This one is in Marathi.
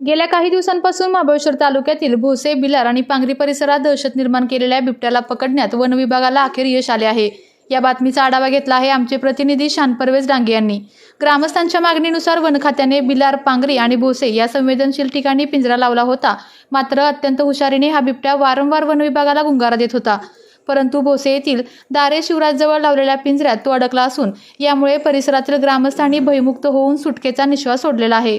गेल्या काही दिवसांपासून महाबळेश्वर तालुक्यातील भोसे बिलार आणि पांगरी परिसरात दहशत निर्माण केलेल्या बिबट्याला पकडण्यात वन विभागाला अखेर यश आले आहे. या बातमीचा आढावा घेतला आहे आमचे प्रतिनिधी शान परवेज डांगे यांनी. ग्रामस्थांच्या मागणीनुसार वन खात्याने बिलार पांगरी आणि भोसे या संवेदनशील ठिकाणी पिंजरा लावला होता. मात्र अत्यंत हुशारीने हा बिबट्या वारंवार वन विभागाला गुंगारा देत होता. परंतु भोसे येथील दारे शिवराजजवळ लावलेल्या पिंजऱ्यात तो अडकला असून यामुळे परिसरातील ग्रामस्थांनी भयमुक्त होऊन सुटकेचा निश्वास सोडलेला आहे.